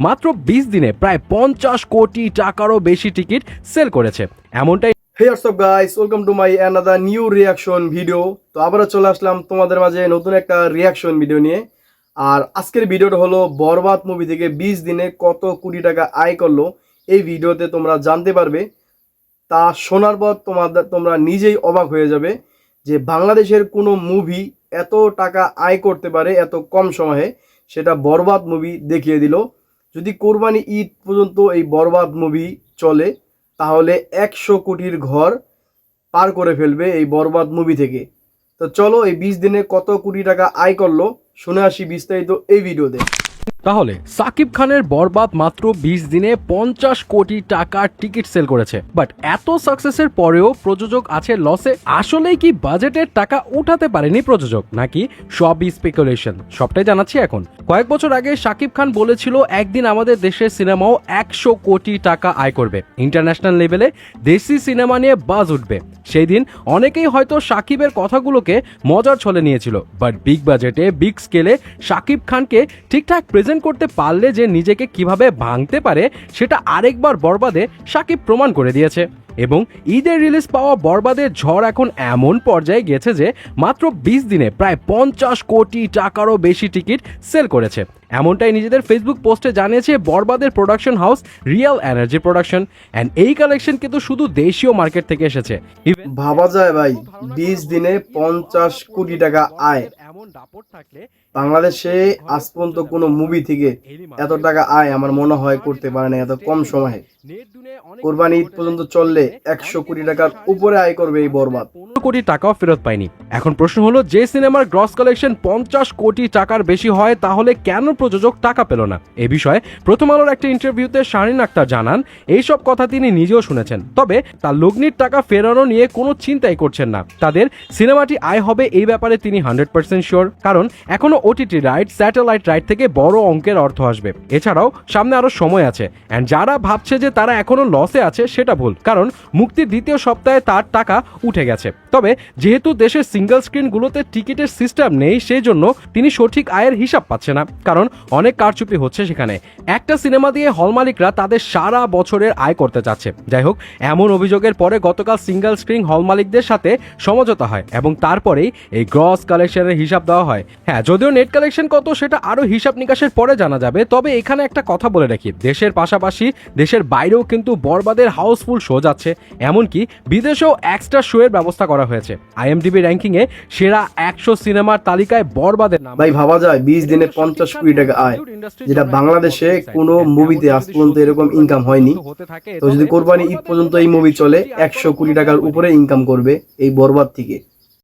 মাত্র বিশ দিনে প্রায় পঞ্চাশ কোটি টাকারও বেশি টিকিট সেল করেছে। এমনটাই guys welcome to my new reaction video তো আবারও চলে আসলাম তোমাদের মাঝে নতুন একটা রিয়াকশন ভিডিও নিয়ে। আর আজকের ভিডিওটা হলো বরবাদ মুভি থেকে বিশ দিনে কত টাকা আয় করল। এই ভিডিওতে তোমরা জানতে পারবে। তা শোনার পর তোমরা নিজেই অবাক হয়ে যাবে যে বাংলাদেশের কোনো মুভি এত টাকা আয় করতে পারে এত কম সময়ে। সেটা বরবাদ মুভি দেখিয়ে দিল। যদি কোরবানি ঈদ পর্যন্ত এই বরবাদ মুভি চলে, তাহলে একশো কোটির ঘর পার করে ফেলবে এই বরবাদ মুভি থেকে। তো চলো এই বিশ দিনে কত কোটি টাকা আয় করল, শুনে আসি বিস্তারিত এই ভিডিওতে। তাহলে সাকিব খানের বরবাদ মাত্র বিশ দিনে পঞ্চাশ কোটি টাকার টিকিট সেল করেছে। বাট এত সাকসেসের পরেও প্রযোজক আছে লসে, আসলেই কি বাজেটের টাকা উঠাতে পারেনি প্রযোজক? নাকি সবই স্পেকুলেশন সবটাই জানাচ্ছি এখন। কয়েক বছর আগে সাকিব খান বলেছিল, একদিন আমাদের দেশের সিনেমাও একশো কোটি টাকা আয় করবে। ইন্টারন্যাশনাল লেভেলে দেশি সিনেমা নিয়ে বাজ উঠবে। সেই দিন অনেকেই হয়তো সাকিবের কথাগুলোকে মজার ছলে নিয়েছিল বাট বিগ বাজেটে বিগ স্কেলে সাকিব খানকে ঠিকঠাক প্রেজেন্ট করতে পারলে যে নিজেকে কীভাবে ভাঙতে পারে, সেটা আরেকবার বরবাদে সাকিব প্রমাণ করে দিয়েছে। এবং ঈদের রিলিজ পাওয়া বরবাদের ঝড় এখন এমন পর্যায়ে গেছে যে মাত্র বিশ দিনে প্রায় পঞ্চাশ কোটি টাকারও বেশি টিকিট সেল করেছে। এমনটাই নিজেদের ফেসবুক পোস্টে জানিয়েছে বরবাদের production house real energy production and এই কালেকশন কিন্তু শুধু দেশীয় মার্কেট থেকে এসেছে। ভাবা যায় ভাই বিশ দিনে পঞ্চাশ কোটি টাকা আয়। এমন দাপট থাকলে বাংলাদেশে আজ পর্যন্ত কোনো মুভি থেকে এত টাকা আয় আমার মনে হয় করতে পারে না এত কম সময়ে। কোরবানি ঈদ পর্যন্ত চললে একশো কোটি টাকার উপরে আয় করবে এই বরবাদ পনেরো কোটি টাকাও ফেরত পায়নি। এখন প্রশ্ন হলো যে সিনেমার গ্রস কালেকশন পঞ্চাশ কোটি টাকার বেশি হয় তাহলে কেন প্রযোজক টাকা পেল না? এ বিষয়ে প্রথম আলোর একটা ইন্টারভিউতে শাহিন আক্তার জানান এইসব কথা তিনি নিজেও শুনেছেন। তবে তার লগ্নির টাকা ফেরানো নিয়ে কোনো চিন্তাই করছেন না। তাদের সিনেমাটি আয় হবে এই ব্যাপারে তিনি হান্ড্রেড পার্সেন্ট শিওর কারণ এখনও ওটিটি রাইট স্যাটেলাইট রাইট থেকে বড় অঙ্কের অর্থ আসবে। এছাড়াও সামনে আরও সময় আছে। অ্যান্ড যারা ভাবছে যে তারা এখনও লসে আছে সেটা ভুল, কারণ মুক্তির দ্বিতীয় সপ্তাহে তার টাকা উঠে গেছে। তবে যেহেতু দেশের সিঙ্গেল স্ক্রিনগুলোতে টিকিটের সিস্টেম নেই সেই জন্য তিনি সঠিক আয়ের হিসাব পাচ্ছে না, কারণ অনেক কারচুপি হচ্ছে সেখানে। একটা সিনেমা দিয়ে হল মালিকরা তাদের সারা বছরের আয় করতে চাচ্ছে। যাই হোক, এমন অভিযোগের পরে গতকাল সিঙ্গেল স্ক্রিন হল মালিকদের সাথে সমঝোতা হয় এবং তারপরেই এই গ্রস কালেকশনের হিসাব দেওয়া হয়। হ্যাঁ যদিও নেট কালেকশন কত সেটা আরও হিসাব নিকাশের পরে জানা যাবে, তবে এখানে একটা কথা বলে রাখি। দেশের পাশাপাশি দেশের বাইরেও কিন্তু বরবাদের হাউসফুল শো যাচ্ছে এমনকি বিদেশেও এক্সট্রা শো এর ব্যবস্থা করা হয়েছে। আইএমডিবি র্যাঙ্কিং এ সেরা একশো সিনেমার তালিকায় বরবাদের নাম ভাই ভাবা যায় বিশ দিনে পঞ্চাশ কোটি টাকা আয়। যেটা বাংলাদেশে কোনো মুভিতে আজ পর্যন্ত এরকম ইনকাম হয়নি। তো যদি কোরবানি ঈদ পর্যন্ত এই মুভি চলে একশো কোটি টাকার উপরে ইনকাম করবে এই বরবাদ থেকে।